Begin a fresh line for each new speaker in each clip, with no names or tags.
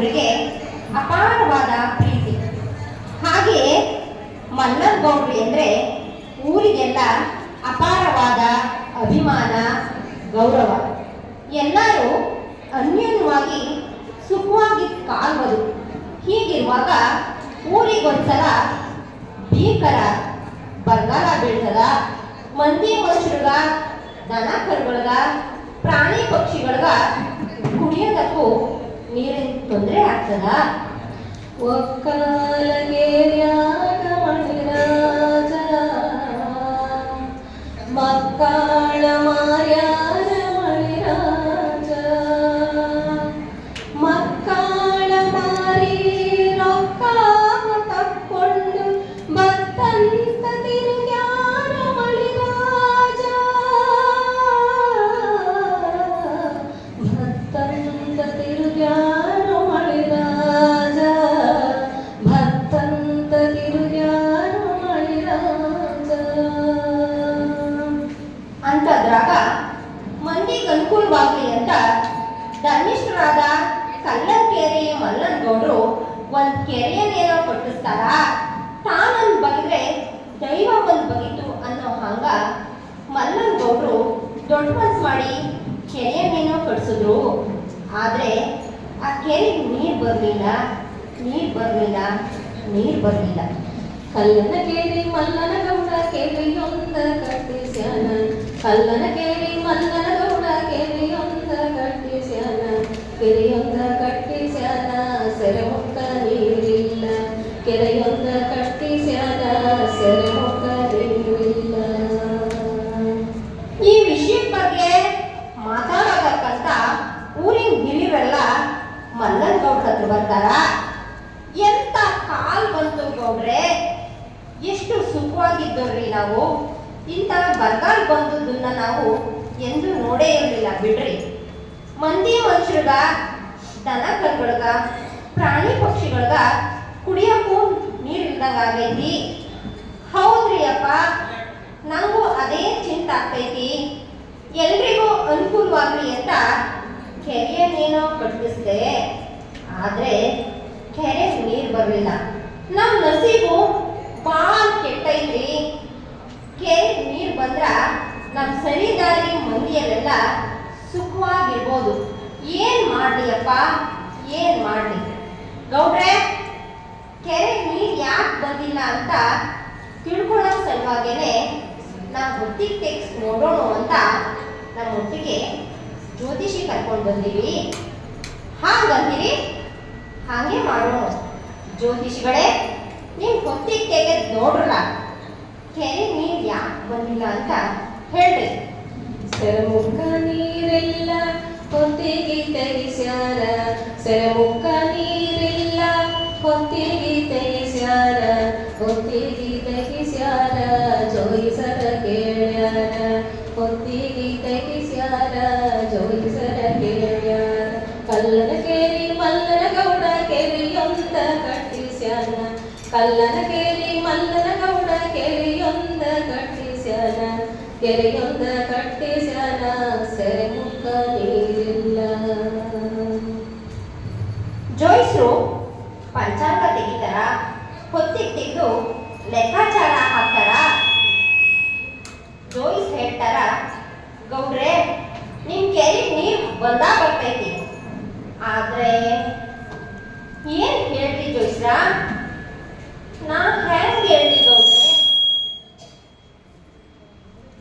ಗೌಡರಿಗೆ ಅಪಾರವಾದ ಪ್ರೀತಿ. ಹಾಗೆಯೇ ಮಲ್ಲನ್ ಗೌಡ್ರು ಎಂದರೆ ಊರಿಗೆಲ್ಲ ಅಪಾರವಾದ ಅಭಿಮಾನ, ಗೌರವ. ಎಲ್ಲರೂ ಅನ್ಯೋನ್ಯವಾಗಿ ಸುಖವಾಗಿ ಕಾಲ್ಬೋದು ಹೀಗಿರುವಾಗ ಊರಿಗೊಂದ್ಸಲ ಭೀಕರ ಬರಗಾಲ ಬೀಳ್ತದ, ಮಂದಿ ಮನುಷ್ಯರ್ಗ, ದನ ಕರುಗಳ್ಗ, ಪ್ರಾಣಿ ಪಕ್ಷಿಗಳ್ಗ ಕುಡಿಯೋದಕ್ಕೂ ನೀರಿನ ತೊಂದರೆ ಆಗ್ತದ?
ಒಕ್ಕಾಲಗೇರ್ಯಾಗ ಮಣಿರಾಜ ಮಕ್ಕಳ ಮಾರ್ಯಾರ
ಕೆರೆಗೆ ನೀರು ಬರ್ಲಿಲ್ಲ ನೀರು ಬರ್ಲಿಲ್ಲ ನೀರು ಬರ್ಲಿಲ್ಲ.
ಕಲ್ಲನ ಕೇರಿ ಮಲ್ಲನ ಗೌಡ ಕೆರೆಯೊಂದ ಕಟ್ಟಿಸ್ಯಾನ ಕಲ್ಲನ ಕೇರಿ ಮಲ್ಲನ ಗೌಡ ಕೆರೆಯೊಂದ ಕಟ್ಟಿಸ್ಯಾನ ಕೆರೆಯೊಂದ ಕಟ್ಟಿಸ್ಯಾನ
ಹತ್ರ ಎಂತ ಕಾಲ್ ಬಂತು ಗೌಡ್ರೆ? ಎಷ್ಟು ಸುಖವಾಗಿದ್ದವ್ರಿ ನಾವು? ಇಂಥ ಬರಗಾಲ ಬಂದದನ್ನ ನಾವು ಎಂದು ನೋಡೇ ಇರಲಿಲ್ಲ, ಬಿಡ್ರಿ. ಮಂದಿ ಮನುಷ್ಯರ್ಗ ದನ ಕರುಗಳ್ಗ ಪ್ರಾಣಿ ಪಕ್ಷಿಗಳ್ಗ ಕುಡಿಯಕ್ಕೂ ನೀರು ಇಲ್ದಂಗ ಆಗೈತಿ. ಹೌದ್ರಿ ಅಪ್ಪ, ನಂಗೂ ಅದೇ ಚಿಂತೆ ಆಗ್ತೈತಿ. ಎಲ್ರಿಗೂ ಅನುಕೂಲವಾಗ್ಲಿ ಅಂತ ಕೆರೆಯನ್ನೇನೋ ಕಟ್ಟಿಸ್ದೆ ಆದ್ರೆ ಕೆರೆ ನೀರು ಬರಲಿಲ್ಲ. ನಮ್ಮ ನಸೀಬು ಭಾಳ ಕೆಟ್ಟೈತ್ರಿ ಕೆರೆ ನೀರು ಬಂದ್ರ ನಮ್ಮ ಸರಿದಾರಿ ಮಂದಿಯಲ್ಲೆಲ್ಲ ಸುಖವಾಗಿರ್ಬೋದು. ಏನ್ ಮಾಡ್ಲಿ ಅಪ್ಪ ಏನ್ ಮಾಡ್ಲಿ? ಗೌಡ್ರೆ ಕೆರೆ ನೀರು ಯಾಕೆ ಬಂದಿಲ್ಲ ಅಂತ ತಿಳ್ಕೊಳ್ಳೋ ಸಲುವಾಗೇನೆ ನಾವು ಹೊತ್ತಿಗೆ ತೆಗ್ಸ್ ನೋಡೋಣ ಅಂತ ನಮ್ಮ ಒಟ್ಟಿಗೆ ಜ್ಯೋತಿಷಿ ಕರ್ಕೊಂಡು ಬಂದೀವಿ. ಹಾಗಂತೀರಿ? ಹಾಗೆ ಮಾಡೋಣ ಜ್ಯೋತಿಷಿಗಳೇ ನೀ ಕೊತ್ತಿಗೆ ತೆಗೆದು ನೋಡ್ರಲ್ಲ ಕೆರೆ ನೀರು ಯಾಕೆ ಬಂದಿಲ್ಲ ಅಂತ ಹೇಳ್ರಿ.
ಸರಮುಖ ನೀರೆಲ್ಲ, ಹೊತ್ತಿಗೆ ತೆಗಿಸ್ಯಾರ. ಸರಮುಖ ನೀರೆಲ್ಲ, ಹೊತ್ತಿಗೆ ತೆಗಿಸ್ಯಾರ. ಹೊತ್ತಿಗೆ ತೆಗಿಸ್ಯಾರ ಜೋಯಿಸರ ಕೇಳ್ಯಾರ. ಹೊತ್ತಿಗೆ ತೆಗಿಸ್ಯಾರ ಜೋಯಿಸರ ಕೇಳ್ಯಾರ. ಕಲ್ಲನ ಕೇರಿ, ಮಲ್ಲನ ಗೌಡ ಕೆರೆಯೊಂದ ಕಟ್ಟಿಸ್ಯಾನ ಕೆರೆಯೊಂದ ಕಟ್ಟಿಸ್ಯಾನ ಸೆರೆ ಮುಕ್ಕ ನೀರಿಲ್ಲ.
ಜೋಯಿಸ್ರು ಪಂಚಾಂಗ ತೆಗಿತಾರ, ಹೊತ್ತಿಟ್ಟಿದ್ದು ಲೆಕ್ಕಾಚಾರ ಹಾಕ್ತಾರ. ಜೋಯಿಸ್ ಹೇಳ್ತಾರ, ಗೌಡ್ರೆ ನಿಮ್ ಕೆರೆ ನೀರು ಬಂದಾ ಬರ್ತೈತಿ. ಆದ್ರೆ ಏನ್ ಹೇಳ್ರಿ ಜೋಯಿಸ್ರ? ನಾ ಹೆಂಗ್ ಗೌಡ್ರೆ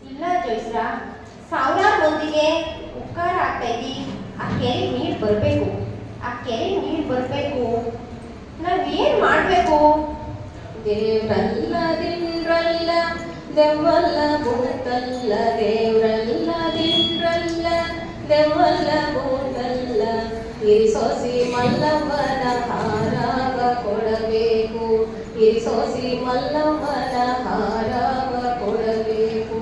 ಇಲ್ಲ ಜೋಯಿಸ್ರ ಸಾವಿರಾರು ಮಂದಿಗೆ ಉಪಕಾರ ಆಗ್ತೈತಿ ಆ ಕೆರೆ ನೀರು ಬರಬೇಕು. ಆ ಕೆರೆ ನೀರು ಬರಬೇಕು. ಮಾಡ್ಬೇಕು?
ದೇವ್ರಲ್ಲ ದಿಂಡ್ರಲ್ಲ ದೆವ್ವಲ್ಲ ಭೂತಲ್ಲ, ದೇವ್ರಲ್ಲ ದಿಂಡ್ರಲ್ಲ ದೆವ್ವಲ್ಲ ಭೂತಲ್ಲ. ಇರಿಸೋಸಿ ಮಲ್ಲಮ್ಮನ ಹಾರಾಗ ಕೊಡಬೇಕು. ಇರಿಸೋಸಿ ಮಲ್ಲಮ್ಮನ ಹಾರವ ಕೊಡಬೇಕು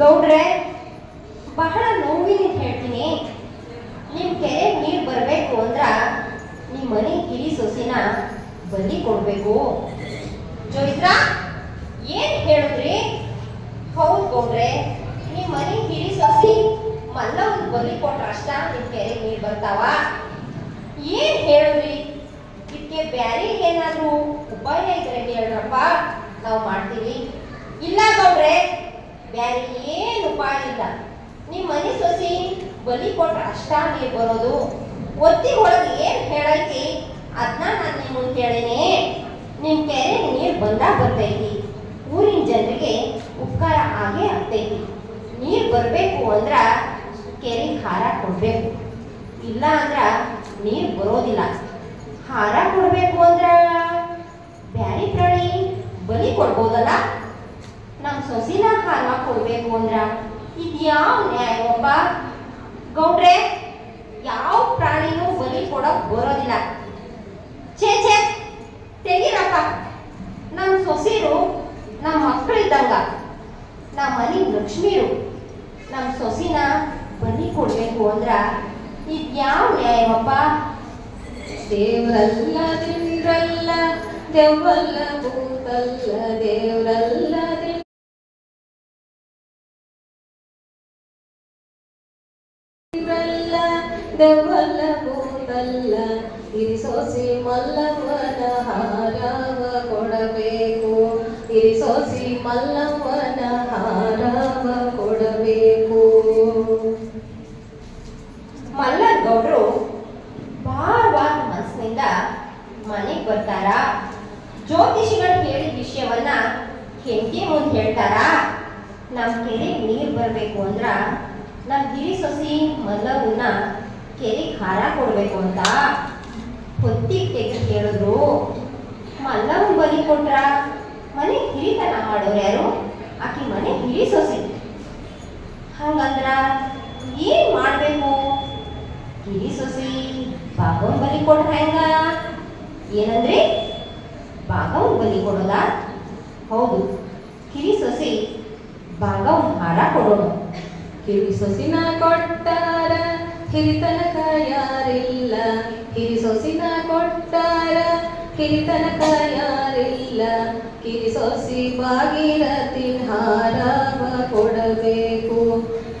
ಗೌಡ್ರೆ, ಬಹಳ ನೋವಿನ ಹೇಳ್ತೀನಿ. ನಿಮ್ ಕೆರೆ ನೀರು ಬರಬೇಕು ಅಂದ್ರ ನಿಮ್ ಮನೆ ಕಿರಿ ಸೊಸಿನ ಬಲಿ ಕೊಡ್ಬೇಕು. ಜೋಯಿತ್ರ, ಏನ್ ಹೇಳಿದ್ರಿ? ಹೌದು ಗೌಡ್ರೆ, ನಿಮ್ ಮನೆ ಕಿರಿ ಸೊಸಿ ಮಲ್ಲ ಒಂದು ಬಲಿ ಕೊಟ್ರ ಅಷ್ಟ ನಿಮ್ ಕೆರೆ ನೀರು ಬರ್ತಾವ. ಏನ್ ಹೇಳುದ್ರಿ? ಇದಕ್ಕೆ ಬ್ಯಾರಿ ಏನಾದ್ರೂ ಉಪಾಯ ಇದ್ರೆ ಹೇಳ್ರಪ್ಪ, ನಾವು ಮಾಡ್ತೀವಿ. ಇಲ್ಲ ಗೌಡ್ರೆ, ಬ್ಯಾರಿ ಏನ್ ಉಪಾಯ ಇಲ್ಲ. ನಿಮ್ ಮನೆ ಸೊಸಿ ಬಲಿ ಕೊಟ್ರ ಅಷ್ಟ ನೀರು ಬರೋದು. ಒತ್ತಿ ಒಳಗೆ ಏನ್ ಹೇಳೈತಿ ಅದನ್ನ ನಾನು ನಿಮ್ ಮುಂದೆ ಹೇಳಿನಿ. ನಿಮ್ ಕೆರೆ ನೀರ್ ಬಂದಾಗ ಬರ್ತೈತಿ. ಊರಿನ ಜನರಿಗೆ ಉಪಕಾರ ಆಗೇ ಆಗ್ತೈತಿ. ನೀರ್ ಬರ್ಬೇಕು ಅಂದ್ರ ಕೆರೆ ಖಾರ ಕೊಡ್ಬೇಕು. ಇಲ್ಲ ಅಂದ್ರ ನೀರ್ ಬರೋದಿಲ್ಲ. ಹಾರ ಕೊಡ್ಬೇಕು ಅಂದ್ರ? ಬ್ಯಾರಿ ಪ್ರಾಣಿ ಬಲಿ ಕೊಡ್ಬೋದಲ್ಲ? ನಮ್ ಸೊಸಿನ ಹಾರ ಕೊಡ್ಬೇಕು ಅಂದ್ರ ಇದ್ಯಾವ ನ್ಯಾಯವಪ್ಪ ಗೌಡ್ರೆ, ಯಾವ ಪ್ರಾಣಿನೂ ಬಲಿ ಕೊಡಕ್ ಬರೋದಿಲ್ಲ. ಛೇ ಛೇ ತೆಗಿರಪ್ಪ ನಮ್ ಸೊಸಿರು ನಮ್ಮ ಮಕ್ಕಳಿದ್ದಂಗ ನಮ್ಮ ಮನಿ ಲಕ್ಷ್ಮೀರು. ನಮ್ಮ ಸೊಸಿನ ಬಲಿ ಕೊಡ್ಬೇಕು ಅಂದ್ರ ಇದ್ಯಾವ ನ್ಯಾಯವಪ್ಪ
ದೇವ್ರಲ್ಲ ದಿಂಡ್ರಲ್ಲ ದೆವ್ವಲ್ಲ ಭೂತಲ್ಲ ದೇವ್ರಲ್ಲ ದಿಂಡ್ರಲ್ಲ ದೆವ್ವಲ್ಲ ಭೂತಲ್ಲ ಇರಿಸೋಸಿ ಮಲ್ಲವ್ವನ ಹಾರವ ಕೊಡಬೇಕು ಇರಿಸೋಸಿ ಮಲ್ಲವ್ವನ ಹಾರವ ಕೊಡಬೇಕು
ಮಲ್ಲರ್ ಗೌಡ್ರು ಭಾರವಾದ ಮನಸ್ಸಿನಿಂದ ಮನೆಗೆ ಬರ್ತಾರ ಜ್ಯೋತಿಷಿಗಳು ಹೇಳಿದ ವಿಷಯವನ್ನ ಹೆಂಡತಿ ಮುಂದೆ ಹೇಳ್ತಾರ ನಮ್ ಕೆರೆಗೆ ನೀರ್ ಬರ್ಬೇಕು ಅಂದ್ರ ನಮ್ ಹಿರಿ ಸೊಸಿ ಮಲ್ಲವನ್ನ ಕೆರೆಗೆ ಹಾರ ಕೊಡ್ಬೇಕು ಅಂತ ಹೊತ್ತಿಗೆ ತೆಗೆದು ಕೇಳಿದ್ರು ಮಲ್ಲವನ್ ಬಲಿ ಕೊಟ್ರ ಮನೆ ಹಿರಿತನ ಮಾಡೋರು ಯಾರು ಆಕಿ ಮನೆ ಹಿರಿ ಸೊಸಿ ಹಂಗಂದ್ರ ಏನ್ ಮಾಡ್ಬೇಕು ಕಿರಿ ಸೊಸಿ ಭಾಗವನ್ ಬಲಿ ಕೊಟ್ರ ಹೆಂಗ ಏನಂದ್ರಿ ಭಾಗವನ್ ಬಲಿ ಕೊಡೋದ ಹೌದು ಕಿರಿ ಸೊಸಿ ಭಾಗವನ್ ಹಾರ ಕೊಡೋಣ
ಕಿವಿ ಸೊಸಿನ ಕೊಟ್ಟಾರ ಹಿರಿತನಕ ಯಾರಿಲ್ಲ ಕಿರಿ ಸೊಸಿನ ಕೊಟ್ಟಾರ ಹಿರಿತನಕ ಯಾರಿಲ್ಲ ಕಿರಿ ಸೊಸಿ ಬಾಗಿರತಿ ಹಾರಾವ ಕೊಡಬೇಕು.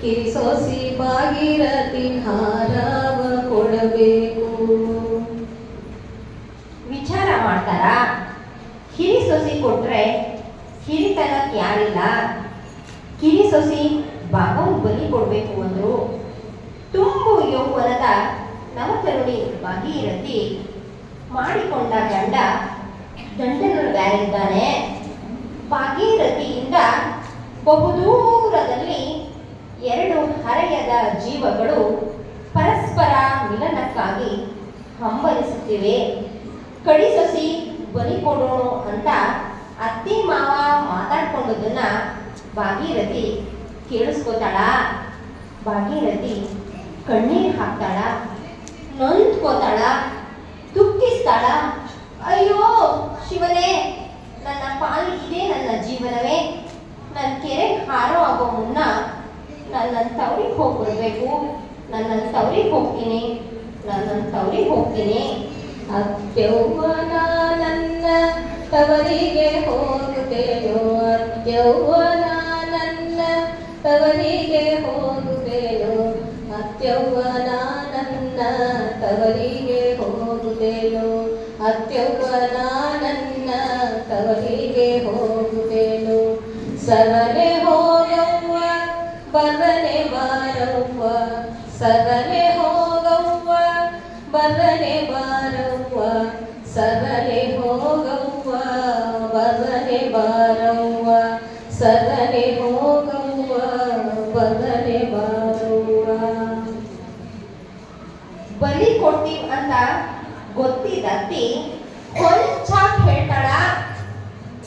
ಕಿರಿ ಸೊಸಿ ಬಾಗಿರತಿ ಹಾರಾವ ಕೊಡಬೇಕು.
ವಿಚಾರ ಮಾಡ್ತಾರ? ಹಿರಿ ಸೊಸಿ ಕೊಟ್ರೆ ಹಿರಿತನಕ್ಕೆ ಯಾರಿಲ್ಲ? ಕಿರಿ ಸೊಸಿ ಬಾಬಾ ಬಲಿ ಕೊಡಬೇಕು ತುಂಬು ಯೌವನದ ನವತರುಣಿ ಭಾಗೀರಥಿ ಮಾಡಿಕೊಂಡ ಗಂಡ ದಂಡನೊಳಗಾರಿದ್ದಾನೆ ಭಾಗೀರಥಿಯಿಂದ ಬಹುದೂರದಲ್ಲಿ ಎರಡು ಹರೆಯದ ಜೀವಗಳು ಪರಸ್ಪರ ಮಿಲನಕ್ಕಾಗಿ ಹಂಬಲಿಸುತ್ತಿವೆ. ಕಡಿ ಸೊಸಿ ಬಲಿ ಕೊಡೋಣ ಅಂತ ಅತ್ತಿ ಮಾವ ಮಾತಾಡ್ಕೊಂಡದನ್ನ ಭಾಗೀರಥಿ ಕೇಳಿಸ್ಕೋತಾಳ. ಭಾಗೀರಥಿ ಕಣ್ಣೀರ್ ಹಾಕ್ತಾಳ, ನೊಂದ್ಕೋತಾಳ, ದುಃಖಿಸ್ತಾಳ, ಅಯ್ಯೋ ಶಿವನೇ, ನನ್ನ ಪಾಲು ಇದೇ ನನ್ನ ಜೀವನವೇ ನನ್ನ ಕೆರೆ ಹಾರೋ ಆಗೋ ಮುನ್ನ ನನ್ನ ತವರಿಗೆ ಹೋಗ್ಬಿಡ್ಬೇಕು ನನ್ನ ತವರಿಗೆ ಹೋಗ್ತೀನಿ ನನ್ನ ತವರಿಗೆ ಹೋಗ್ತೀನಿ.
ಅತ್ಯವ್ವನ ನನ್ನ ತವರಿಗೆ ಹೋಗುತ್ತೇನೋ ಅತ್ಯವ್ವನ ನನ್ನ ತವರಿಗೆ ಹೋಗುತ್ತೇನೋ. ಅತ್ಯೌವನ ನನ್ನ ತವರಿಗೆ ಹೋಗುತ್ತೇನೋ ಅತ್ಯೌವನ ನನ್ನ ತವರಿಗೆ ಹೋಗುತ್ತೇನೋ ಸರನೆ ಹೋಗವ್ವ ಬರನೆ ಬಾರವ್ವ ಸರನೆ
ಅಂತ ಗೊತ್ತಿದತ್ತಿ ಕೊಂಚ ಹೇಳ್ತಾಳ?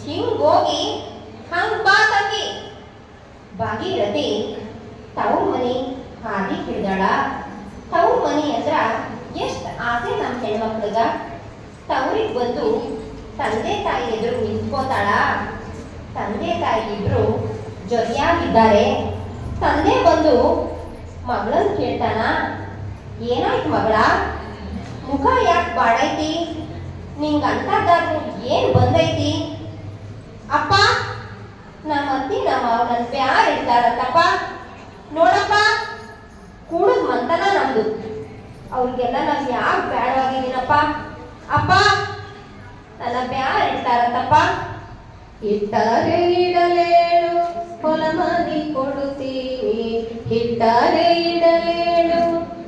ಹಿಂಗೋಗಿ ಹಂಗ್ ಬಾ ತಂಗಿ. ಭಾಗೀರಥಿ ತವು ಮನಿ ಹಾದಿ ಹಿಡ್ದಾಳ. ತವು ಮನಿ ಅಂದ್ರ ಎಷ್ಟ್ ಆಸೆ ನಮ್ಮ ಹೆಣ್ಮಕ್ಳಿಗ. ತವ್ರಿಗೆ ಬಂದು ತಂದೆ ತಾಯಿ ಎದುರು ನಿಂತ್ಕೋತಾಳ. ತಂದೆ ತಾಯಿ ಇಬ್ರು ಜೊತೆಯಾಗಿದ್ದಾರೆ. ತಂದೆ ಬಂದು ಮಗಳನ್ ಕೇಳ್ತಾನ, ಏನಾಯ್ತು ಮಗಳ? ಮುಖ ಯಾಕೆ ಬಾಡೈತಿ ನಿಂಗೆ ಅಂತದಾದ್ರು ಏನು ಬಂದೈತಿ? ಅಪ್ಪ ನಮ್ಮ ಅತ್ತಿ ನಮ್ಮ ನನ್ನ ಪ್ಯಾರ್ ಇರ್ತಾರಲ್ಲಪ್ಪ ನೋಡಪ್ಪ, ಕೂಡದ್ ಮಂತನ ನಮ್ದು ಅವ್ರಿಗೆಲ್ಲ ನಾನು ಯಾಕೆ ಬ್ಯಾಡವಾಗಿದ್ದೀನಪ್ಪ ಅಪ್ಪ, ನನ್ನ ಬ್ಯಾಡ ಇಡ್ತಾರಂತಪ್ಪ
ಇಟ್ಟಾರೆ ಇಡಲೇಳು, ಹೊಲ ಮನಿ ಕೊಡುತ್ತೀನಿ. ಇಟ್ಟಾರೆ ಇಡಲೇಳು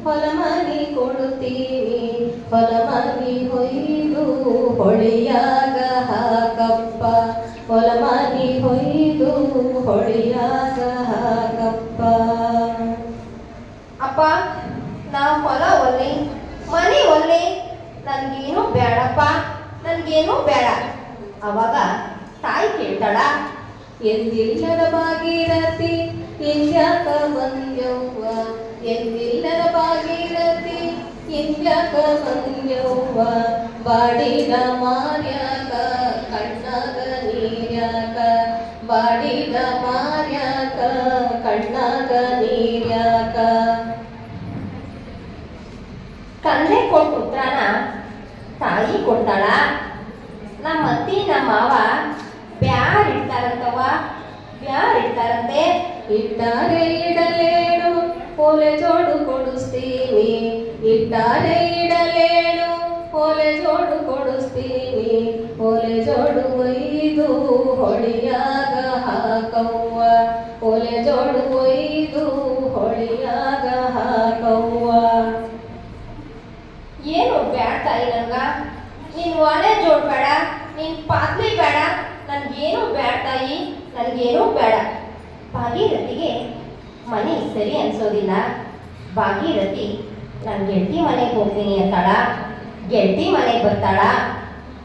ಹೊಲ ಕೊಡುತ್ತೀನಿ. ಕೊಡುತ್ತೀವಿ ಹೊಲ ಹೊಯ್ದು ಹೊಳಿಯಾಗ ಹಾಕಪ್ಪ. ಹೊಲ ಮನಿ ಹೊಯ್ದು ಹೊಳಿಯಾಗ ಹಾಕಪ್ಪ.
ಅಪ್ಪ, ನಾ ಹೊಲ ಒಲ್ಲೆ, ಮನೆ ಒಲ್ಲೆ. ನನ್ಗೇನು ಬೇಡಪ್ಪ ನನಗೇನು ಬೇಡ ಅವಾಗ ತಾಯಿ ಕೇಳ್ತಾಳ,
ಎಂದಿಲ್ಲದ ಬಾಗಿರತಿ ಇಂದ್ಯಾಕ ಬಂದ್ಯವ್ವ ಎಂದಿಲ್ಲದ ಬಾಗಿಲತಿ ಇಂದ್ಯಾಕ ಬಂದ್ಯವ್ವ ಬಾಡಿದ ಮಾರ್ಯಾಕ, ಕಣ್ಣಾಗ ನೀರ್ಯಾಕ ಬಾಡಿದ ಮಾರ್ಯಾಕ, ಕಣ್ಣಾಗ ನೀರ್ಯಾಕ.
ತಂದೆ ಕೊಟ್ಟ ಉತ್ತರನ ತಾಯಿ ಕೊಡ್ತಾಳ. ನಮ್ಮ ಅತ್ತಿ, ನಮ್ಮ ಮಾವ ಬ್ಯಾರ್ ಇಡ್ತಾರಂತವ್ವ ಬ್ಯಾರ್ ಇಡ್ತಾರಂತೆ
ಇಟ್ಟಾರೆ ಇಡಲೇಳು. ಓಲೆ ಜೋಡು ಕೊಡಿಸ್ತೀನಿ. ಇಟ್ಟಾರೆ ಇಡಲೇಳು ಓಲೆ ಜೋಡು ಕೊಡಿಸ್ತೀನಿ. ಓಲೆ ಜೋಡು ಒಯ್ದು ಹೊಳಿಯಾಗ ಹಾಕವ್ವ. ಓಲೆ ಜೋಡು ಒಯ್ದು ಹೊಳಿಯಾಗ ಹಾಕವ್ವ.
ಏನು ಬ್ಯಾಡ ತಾಯಿ ನಿನ್ ನೀನ್ ಒಲೆ ಜೋಡ್ ಬೇಡ, ನೀನ್ ಪಾತ್ಲಿ ಬೇಡ. ನನ್ಗೇನು ಬೇಡ ತಾಯಿ? ನನ್ಗೇನು ಬೇಡ. ಭಾಗೀರಥಿಗೆ ಮನೆ ಸರಿ ಅನ್ಸೋದಿಲ್ಲ. ಭಾಗೀರಥಿ ನಾನು ಗೆಳತಿ ಮನೆಗೆ ಹೋಗ್ತೀನಿ ಅಂತಾಳ. ಗೆಳತಿ ಮನೆಗೆ ಬರ್ತಾಳ.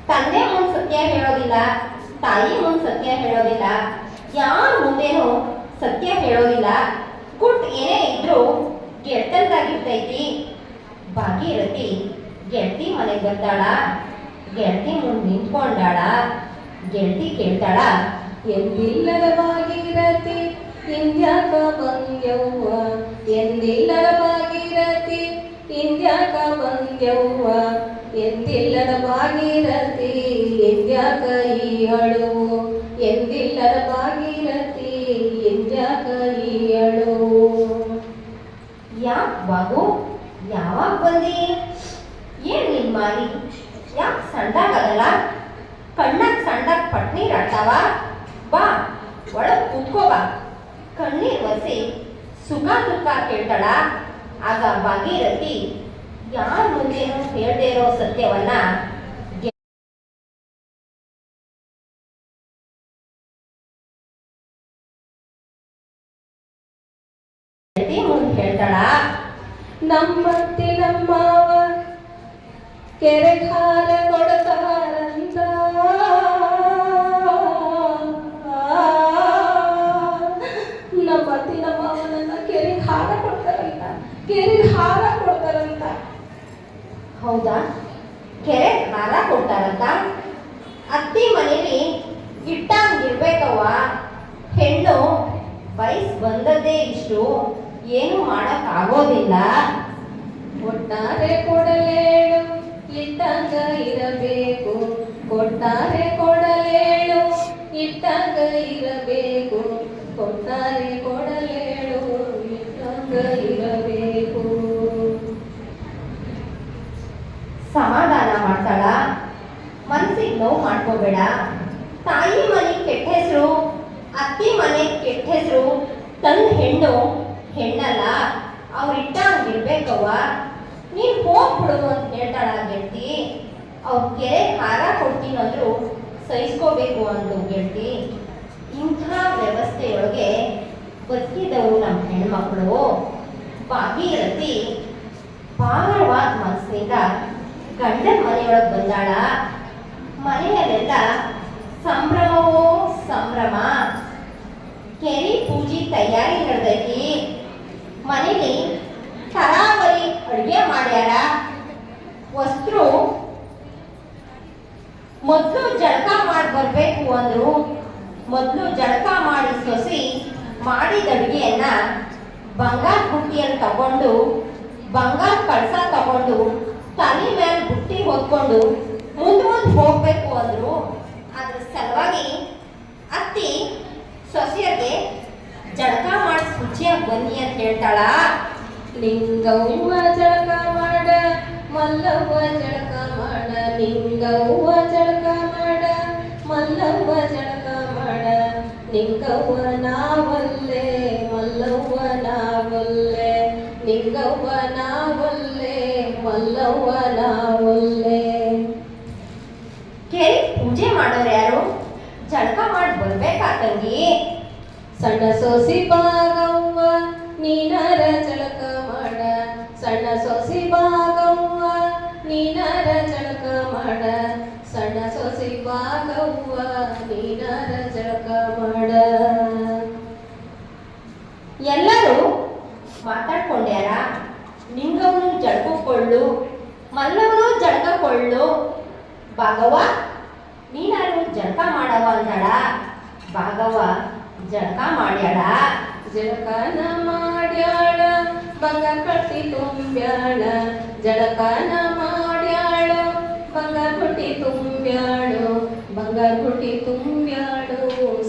ತಂದೆ ಮುಂದೆ ಸತ್ಯ ಹೇಳೋದಿಲ್ಲ. ತಾಯಿ ಮುಂದೆ ಸತ್ಯ ಹೇಳೋದಿಲ್ಲ. ಯಾರ ಮುಂದೇನು ಸತ್ಯ ಹೇಳೋದಿಲ್ಲ. ಕುಟ್ ಏನೇ ಇದ್ರೂ ಗೆಳತನದಾಗಿರ್ತೈತಿ. ಭಾಗೀರಥಿ ಗೆಳತಿ ಮನೆಗೆ ಬರ್ತಾಳ. ಗೆಳತಿ ಮುಂದೆ ನಿಂತ್ಕೊಂಡಾಳ. ಗೆಳತಿ ಕೇಳ್ತಾಳ.
ಎಂದಿಲ್ಲದ ಭಾಗೀರಥಿ ಇಂದ್ಯಾಕ ಬಂದ್ಯವ್ವ? ಎಂದಿಲ್ಲದ ಭಾಗೀರಥಿ ಇಂದ್ಯಾಕ ಬಂದ್ಯವ್ವ? ಎಂದಿಲ್ಲದ ಭಾಗೀರಥಿ ಎಂದ್ಯಾಕ ಈ ಅಳುವು ಎಂದಿಲ್ಲದ ಭಾಗೀರಥಿ ಎಂದ್ಯಾಕ ಈ ಅಳುವು
ಯಾಕ್ ಬಾಬು? ಯಾವಾಗ ಬಂದಿ? ಏನ್ ನಿನ್ ಮಾರಿ? ಯಾಕೆ ಸಣ್ಣದಾಗಲ್ಲ ಕಣ್ಣಾಗ ಸಣ್ಣದಾಗ್ ಪಟ್ನೀರ್ ಆಡ್ತಾವ ಬಾ, ಒಳಗ್ ಕೂತ್ಕೋ ಬಾ. ಕಣ್ಣೀರ್ ಒಸಿ ಸುಖ ದುಃಖ ಕೇಳ್ತಾಳ ಆಗ ಭಾಗೀರಥಿ ಯಾರ ಮುಂದೇನು ಹೇಳದೆ ಇರೋ ಸತ್ಯವನ್ನ ಹೇಳ್ತಾಳ,
ನಮ್ಮತ್ತಿ ನಮ್ಮವ, ಕೆರೆ ಕಾಲ ಕೊಡ್ತಾರಂತ ಹಾರ ಕೊಡ್ತಾರಂತ ಕೆರೆ ಹಾರ ಕೊಡ್ತಾರಂತ.
ಹೌದಾ? ಕೆರೆ ಹಾರ ಕೊಡ್ತಾರಂತ? ಅತ್ತಿ ಮನೇಲಿ ಇಟ್ಟಂಗಿರ್ಬೇಕವ್ವ. ಹೆಣ್ಣು ವಯಸ್ಸು ಬಂದದ್ದೇ ಇಷ್ಟು ಏನು ಮಾಡಕ್ ಆಗೋದಿಲ್ಲ
ಒಟ್ಟಾರೆ ಕೊಡಲೇಳು ಇಟ್ಟಂಗ ಇರಬೇಕು. ಕೊಟ್ಟಾರೆ ಕೊಡಲೇಳು ಇಟ್ಟಂಗ ಇರಬೇಕು. ಕೊಟ್ಟಾರೆ ಕೊಡಲೇ ಇರಬೇಕು
ಸಮಾಧಾನ ಮಾಡ್ತಾಳ? ಮನ್ಸಿಗೆ ನೋವು ಮಾಡ್ಕೋಬೇಡ. ತಾಯಿ ಮನೆ ಕೆಟ್ಟ ಹೆಸರು, ಅತ್ತಿ ಮನೆ ಕೆಟ್ಟ ಹೆಸರು ತನ್ನ ಹೆಣ್ಣು, ಹೆಣ್ಣಲ್ಲ, ಅವ್ರು ಇರ್ಬೇಕವ್ವ ನೀನ್ ಹೋಗ್ಬಿಡು ಅಂತ ಹೇಳ್ತಾಳ ಗೆಳ್ತಿ. ಅವ್ರ ಕೆರೆ ಖಾರ ಕೊಡ್ತೀನಂದ್ರು ಸಹಿಸ್ಕೋಬೇಕು ಅಂದ್ರು ಗೆಳ್ತಿ. ಇಂಥ ವ್ಯವಸ್ಥೆಯೊಳಗೆ ಬದುಕಿದವರು ನಮ್ಮ ಹೆಣ್ಮಕ್ಳು. ಭಾಗೀರಥಿ ಪಾರವಾದ ಮನಸ್ಸಿನಿಂದ ಗಂಡನ ಮನೆಯೊಳಗೆ ಬಂದಾಳ. ಮನೆಯಲ್ಲೆಲ್ಲ ಸಂಭ್ರಮವೋ ಸಂಭ್ರಮ. ಕೆರಿ ಪೂಜೆ ತಯಾರಿ ನಡೆದೈತಿ. ಮನೇಲಿ ತರಾವರಿ ಅಡುಗೆ ಮಾಡ್ಯಾರ ವಸ್ತ್ರು ಮೊದಲು ಜಳಕ ಮಾಡಿ ಬರಬೇಕು ಅಂದರು ಮೊದಲು ಜಳಕ ಮಾಡಿ ಸೊಸಿ ಮಾಡಿದ ಅಡುಗೆಯನ್ನ ಬಂಗಾರ ಬುಟ್ಟಿಯನ್ನು ತಗೊಂಡು, ಬಂಗಾರ ಕಳಸ ತಗೊಂಡು, ತಲೆ ಮೇಲೆ ಬುಟ್ಟಿ ಹೊತ್ಕೊಂಡು ಮುಂದೆ ಮುಂದೆ ಹೋಗ್ಬೇಕು ಅಂದ್ರು. ಅದ್ರ ಸಲುವಾಗಿ ಅತ್ತಿ ಸೊಸೆಯರಿಗೆ, ಜಳಕ ಮಾಡಿ ಶುಚಿಯಾಗಿ ಬನ್ನಿ ಅಂತ ಹೇಳ್ತಾಳ.
ಲಿಂಗವ್ವ ಜಳಕ ಮಾಡ, ಮಲ್ಲವ್ವ ಜಳಕ ಮಾಡ, ಲಿಂಗವ್ವ ಜಳಕ ಮಾಡ, ಮಲ್ಲವ್ವ ಜಳಕ ಮಾಡ ಬಲ್ಲೆ ಮಲ್ಲವ್ವನ ಬಲ್ಲೆ ನಾವಲ್ಲೆ ನಿಂಗವ್ವ ನಾವಲ್ಲೆ ಮಲ್ಲವ್ವ ನಾವಲ್ಲೆ
ಕೆರೆ ಪೂಜೆ ಮಾಡೋರು ಯಾರು? ಜಳಕ ಮಾಡಿ ಬರ್ಬೇಕಾ ತಂಗಿ?
ಸಣ್ಣ ಸೊಸಿ ಬಾಗವ್ವ ನೀನರ ಜಳಕ ಮಾಡ. ಸಣ್ಣ ಸೊಸಿ ಬಾಗವ್ವ ನೀನರ ಜಳಕ ಮಾಡ. ಸಣ್ಣ ಸೊಸಿ ಬಾಗವ್ವ ನೀನರ ಜಳಕ ಮಾಡ
ಎಲ್ಲರೂ ಮಾತಾಡ್ಕೊಂಡ್ಯಾರ, ನಿಂಗವನು ಜಳಕಕೊಳ್ಳು ಮಲ್ಲವನು ಜಳಕಕೊಳ್ಳು ಭಾಗವ, ನೀನಾರು ಜಳಕ ಮಾಡವ ಅಂದಳ. ಭಾಗವ ಜಳಕ ಮಾಡ್ಯಾಳ.
ಜಳಕನ ಮಾಡ್ಯಾಳ, ಬಂಗಾರ ಕಟ್ಟಿ ತುಂಬ್ಯಾಳ. ಬುಟ್ಟಿ ತುಂಬ್ಯಾಳು, ಬಂಗಾರ ಕೊಟ್ಟಿ ತುಂಬ್ಯಾಳು,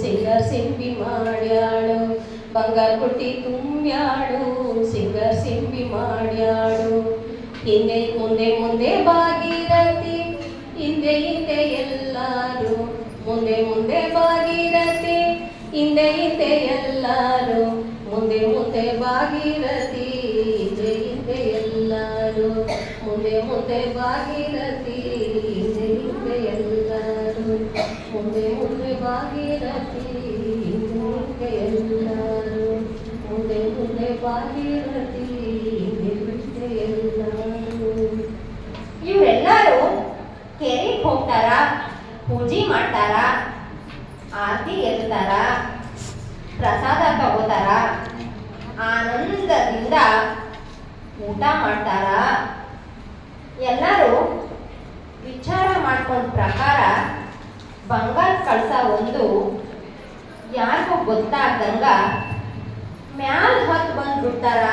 ಸಿಂಗರ್ ಸಿಂಪಿ ಮಾಡ್ಯಾಳು. ಬಂಗಾರ ಕೊಟ್ಟಿ ತುಂಬ್ಯಾಳು, ಸಿಂಗರ್ ಸಿಂಪಿ ಮಾಡ್ಯಾಳು. ಹಿಂದೆ ಮುಂದೆ ಮುಂದೆ ಬಾಗಿರತಿ ಹಿಂದೆ ಹಿಂದೆ ಎಲ್ಲರೂ. ಮುಂದೆ ಮುಂದೆ ಬಾಗಿರತಿ ಹಿಂದೆ ಹಿಂದೆ ಎಲ್ಲರೂ. ಮುಂದೆ ಮುಂದೆ ಬಾಗಿರತಿ ಹಿಂದೆ ಹಿಂದೆ ಎಲ್ಲರೂ. ಮುಂದೆ ಮುಂದೆ ಭಾಗೀರಥಿ ಹಿಂದೆ ಹಿಂದೆ ಎಲ್ಲಾರು ಮುಂದೆ ಮುಂದೆ ಭಾಗೀರಥಿ ಎಲ್ಲರೂ ಎಲ್ಲಾರು. ಮುಂದೆ ಮುಂದೆ ಭಾಗೀರಥಿ ಹಿಂದೆ
ಇವರೆಲ್ಲರೂ ಕೆರೆಗೆ ಹೋಗ್ತಾರ? ಪೂಜೆ ಮಾಡ್ತಾರ? ಆರತಿ ಎಲ್ತಾರ ಪ್ರಸಾದ ತಗೋತಾರ? ಆನಂದದಿಂದ ಊಟ ಮಾಡ್ತಾರ? ಎಲ್ಲರೂ ವಿಚಾರ ಮಾಡ್ಕೊಂಡ ಪ್ರಕಾರ ಬಂಗಾರ ಕಳಸ ಒಂದು ಯಾರಿಗೂ ಗೊತ್ತಾಗ್ದಂಗ ಮ್ಯಾಲ್ ಹೊತ್ತು ಬಂದ್ಬಿಡ್ತಾರ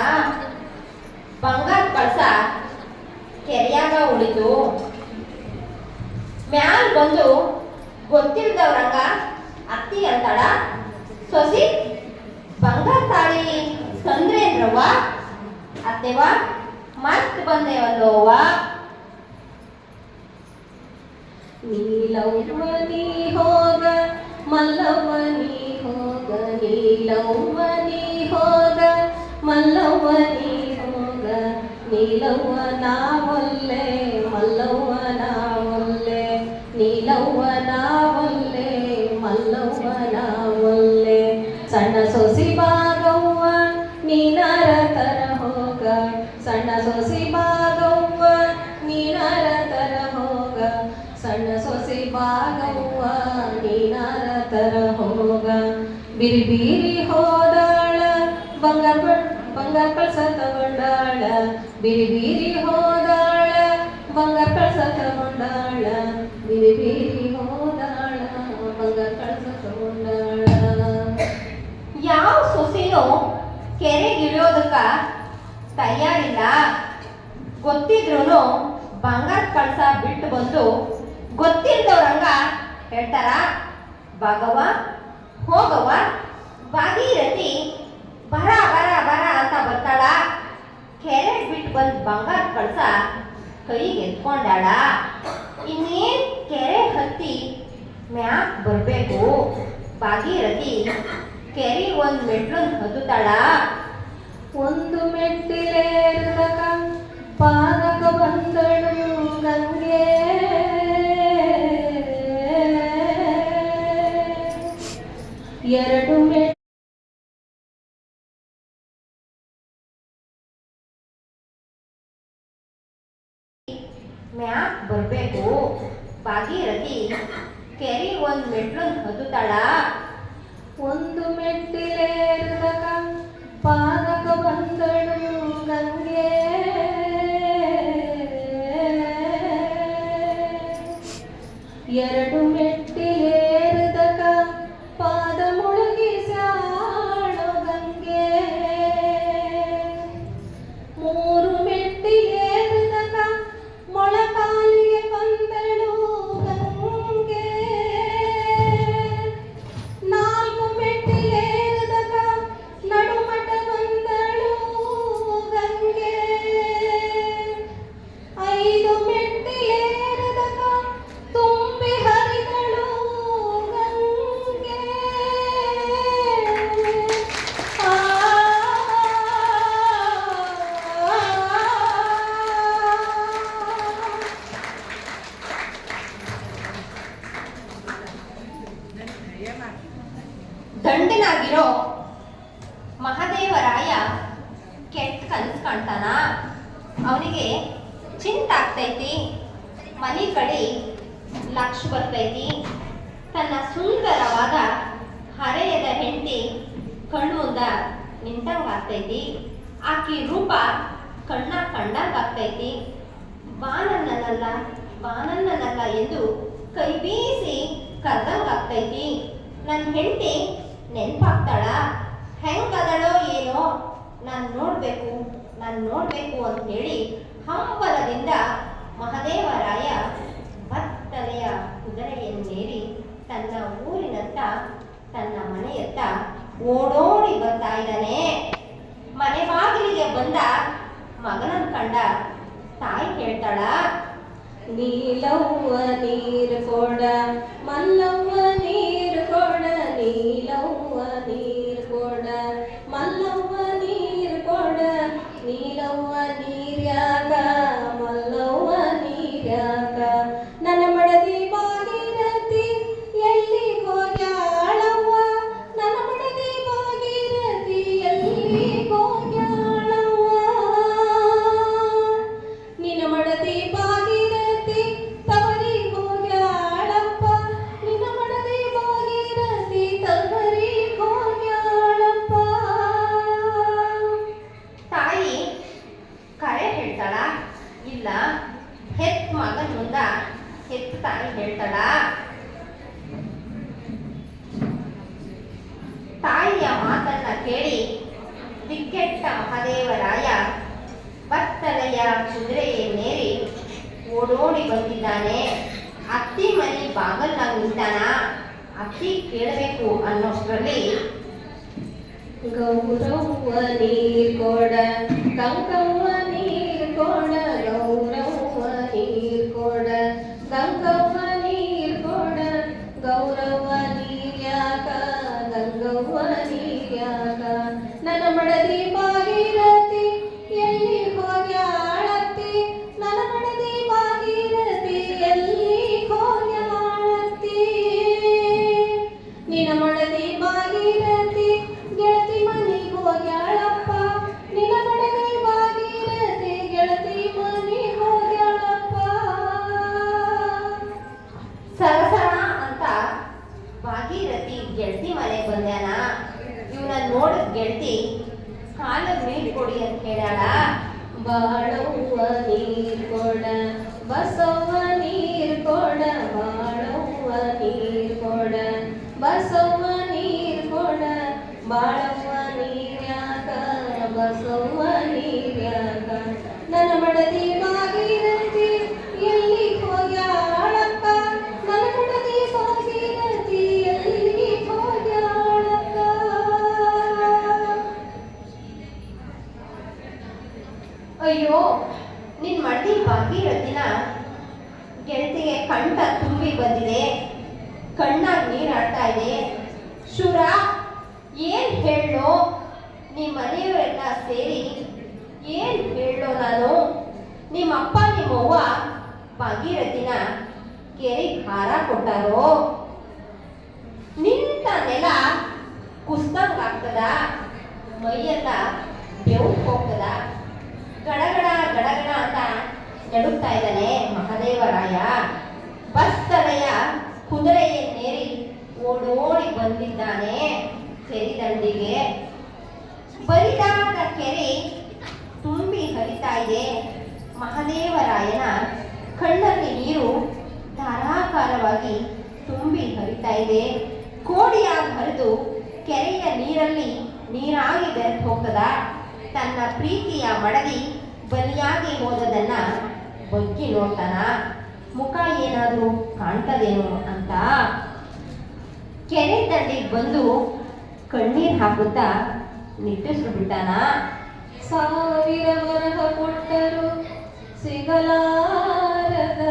ಬಂಗಾರ ಕಳಸ ಕೆರೆಯಾಗ ಉಳಿತು ಮ್ಯಾಲ್ ಬಂದು ಗೊತ್ತಿಲ್ದವ್ರಂಗ ಅತ್ತಿ ಅಂತಾಳ, ಸೊಸಿ, ಬಂಗಾರ ತಾಳಿ ತಂದ್ರೇನ್ರವ್ವ? ಅತ್ತೆವ ಮತ್ ಬಂದೇವಲ್ಲೋವ
ನೀಲವ್ವ ನೀ ಹೋಗ ಮಲ್ಲವ್ವ ನೀ ಹೋಗ ನೀಲವ್ವ ನೀ ಹೋಗ ಮಲ್ಲವ್ವ ನೀ ಹೋಗ ನೀಲವ್ವ ನಾವಲ್ಲೆ ಮಲ್ಲವ್ವ ನಾವಲ್ಲೆ ನೀಲವ್ವ ನಾವಲ್ಲೆ ಮಲ್ಲವ್ವ ನಾವಲ್ಲೆ ಸಣ್ಣ ಸೊಸಿ ಬಾಗವ್ವ ನೀನಾರ ತರ ಹೋಗ ಸಣ್ಣ ಸೊಸಿ ಬಾಗವ್ವ ಬಿರಿ ಬೀರಿ ಹೋದಾಳ, ಬಂಗಾರ ಬಂಗಾರ ಕಳ್ಸ ತಗೊಂಡಾಳ ಬಿರಿ ಬೀರಿ ಹೋದಾಳ, ಬಂಗಾರ ಕಳ್ಸ ತಗೊಂಡಾಳ ಬಿರಿ ಬೀರಿ ಹೋದಾಳ, ಬಂಗಾರ ಕಳ್ಸ ತಗೊಂಡಾಳ
ಯಾವ ಸೊಸಿನೂ ಕೆರೆಗೆ ಇಳಿಯೋದಕ್ಕ ತಯಾರಿಲ್ಲ. ಗೊತ್ತಿದ್ರು ಬಂಗಾರ ಕಳಸ ಬಿಟ್ಟು ಬಂದು ಗೊತ್ತಿಲ್ದವ್ರಂಗ ಹೇಳ್ತಾರ ಭಾಗವ ಹೋಗವ? ಭಾಗೀರಥಿ, ಬರ ಬರ ಬರ ಅಂತ ಬರ್ತಾಳ. ಕೆರೆ ಬಿಟ್ಟು ಬಂದು ಬಂಗಾರ ಕಳ್ಸ ಕೈಗೆ ಎತ್ಕೊಂಡಾಳ. ಇನ್ನೇನ್ ಕೆರೆ ಹತ್ತಿ ಮ್ಯಾಕ್ ಬರ್ಬೇಕು? ಭಾಗೀರಥಿ, ಕೆರೆ ಒಂದ್ ಮೆಟ್ಲನ್ ಹತ್ತುತ್ತಾಳ.
ಒಂದು ಮೆಟ್ಟಿಲೇರ್ದಕ ಪಾದಕ ಬಂದಳು.
ಮೆಟ್ಲನ್ ಹತ್ತುತ್ತಾಳ ಮನೆಯಾಗಿರೋ ಮಹದೇವರಾಯ ಕೆಟ್ಟ ಕನಸು ಕಾಣ್ತಾನ? ಅವನಿಗೆ ಚಿಂತಾಗ್ತೈತಿ ಮನೆ ಕಡೆ ಲಕ್ಷ ಬರ್ತೈತಿ. ತನ್ನ ಸುಂದರವಾದ ಹರೆಯದ ಹೆಂಡತಿ ಕಣ್ಮುಂದ ನಿಂತಂಗ ಆಗ್ತೈತಿ. ಆಕಿ ರೂಪ ಕಣ್ಣ ಕಂಡಂಗ ಆಗ್ತೈತಿ. ಬಾನನ್ನನಲ್ಲ ಬಾನನ್ನನಲ್ಲ ಎಂದು ಕೈ ಬೀಸಿ ಕರ್ದಂಗ ಆಗ್ತೈತಿ. ನನ್ನ ಹೆಂಡತಿ ನೆನ್ಪಾಗ್ತಾಳ? ಹೆಂಗದಳೋ ಏನೋ ನಾನು ನೋಡ್ಬೇಕು ನಾನು ನೋಡ್ಬೇಕು ಅಂತ ಹೇಳಿ ಹಂಬಲದಿಂದ ಮಹದೇವರಾಯ ಭತ್ತಲೆಯ ಕುದುರೆಯನ್ನೇರಿ ತನ್ನ ಊರಿನತ್ತ, ತನ್ನ ಮನೆಯತ್ತ ಓಡೋಡಿ ಬರ್ತಾ ಇದ್ದಾನೆ. ಮನೆ ಬಾಗಿಲಿಗೆ ಬಂದ ಮಗನನ್ ಕಂಡ ತಾಯಿ ಕೇಳ್ತಾಳ
ನೀಲವ್ವ ನೀರು ಕೊಡ, ಮಲ್ಲವ್ವ
ಕರೆ ಹೇಳ್ತಾಳ? ಇಲ್ಲ. ಹೆತ್ ಮಗನ್ ಮುಂದ ಹೆತ್ ತಾಯಿ ಹೇಳ್ತಾಳ. ತಾಯಿಯ ಮಾತನ್ನ ಕೇಳಿ ದಿಕ್ಕೆಟ್ಟ ಮಹದೇವರಾಯ ಬತ್ತಲೆಯ ಕುದುರೆಯನ್ನೇರಿ ಓಡೋಡಿ ಬಂದಿದ್ದಾನೆ. ಅತ್ತಿ ಮನೆ ಬಾಗಲ್ನಾಗ ನಿಂತಾನ? ಅತ್ತಿ ಕೇಳಬೇಕು ಅನ್ನೋಷ್ಟರಲ್ಲಿ
ಗೌರವ ನೀರ್ ಕೊಡ ಗಂಗವ್ವ ನೀರ್
ಇದೆ ಮಹದೇವರಾಯನ ಕಣ್ಣಲ್ಲಿ ನೀರು ಧಾರಾಕಾರವಾಗಿ ತುಂಬಿ ಹರಿತಾ ಇದೆ. ಕೋಡಿಯಾಗಿ ಹರಿದು ಕೆರೆಯ ನೀರಲ್ಲಿ ನೀರಾಗಿ ಬೆರೆತು ಹೋಗ್ತದ. ತನ್ನ ಪ್ರೀತಿಯ ಮಡದಿ ಬಲಿಯಾಗಿ ಹೋದದನ್ನ ಬಗ್ಗಿ ನೋಡ್ತಾನ. ಮುಖ ಏನಾದರೂ ಕಾಣ್ತದೇನೋ ಅಂತ ಕೆರೆ ದಂಡಿಗೆ ಬಂದು ಕಣ್ಣೀರು ಹಾಕುತ್ತಾ ನಿಟ್ಟಿಸ್ಬಿಟ್ಟಾನ ಬಿಟ್ಟಾನ.
ಸಾವಿರ ವರಹ ಕೊಟ್ಟರು ಸಿಗಲಾರದ